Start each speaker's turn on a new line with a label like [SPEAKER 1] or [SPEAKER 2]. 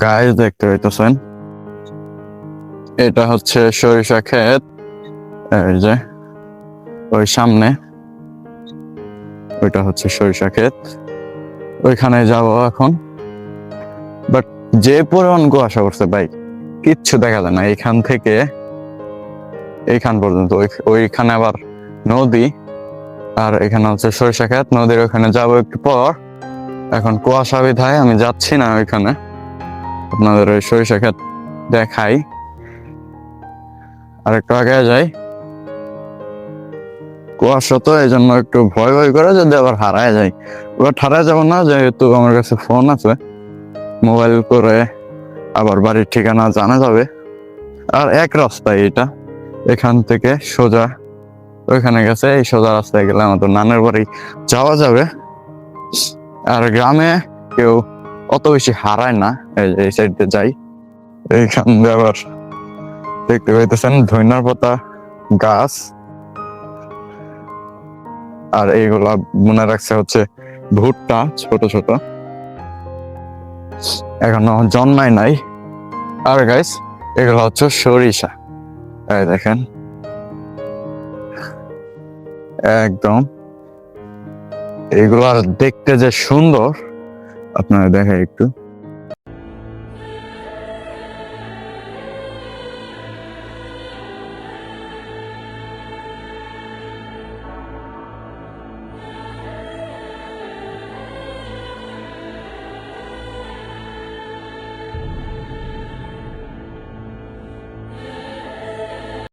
[SPEAKER 1] গায়ে দেখতে পাইতেছেন? এটা হচ্ছে সরিষা ক্ষেত। এই যে, ওই সামনে ওইটা হচ্ছে সরিষা ক্ষেত। ওইখানে যাব এখন। বাট যে পরিমাণ কুয়াশা করছে ভাই, কিচ্ছু দেখা যায় না। এখান থেকে, এইখান পর্যন্ত। ওই- ওইখানে আবার নদী আর এখানে হচ্ছে সরিষা ক্ষেত। নদীর ওখানে যাব একটু পর। এখন কুয়াশা বিধায় আমি যাচ্ছি না ওইখানে। আপনাদের ওই সরিষা ক্ষেত দেখাই। আর একটু আগে যাই। কুয়াশা তো এই জন্য একটু ভয় ভয় করে যদি আবার হারায় যাই। এবার হারায় যাব না, যেহেতু আমার কাছে ফোন আছে। মোবাইল করে আবার বাড়ির ঠিকানা জানা যাবে। আর এক রাস্তায় এটা। এখান থেকে সোজা। ওইখানে গেছে, এই সোজা রাস্তায় গেলে আমাদের নানের বাড়ি যাওয়া যাবে। আর গ্রামে কেউ অত বেশি হারায় না, এই এই সাইড যাই। এইখান দিয়ে আবার দেখতে পাইতেছেন ধইনার পাতা, গাছ। আর এইগুলা মনে রাখছে হচ্ছে ভুট্টা, ছোট ছোট। এখনও জন্মায় নাই। আর গাইস এগুলো হচ্ছে সরিষা। এই দেখেন। একদম। এগুলা দেখতে যে সুন্দর। আপনারা দেখায় একটু।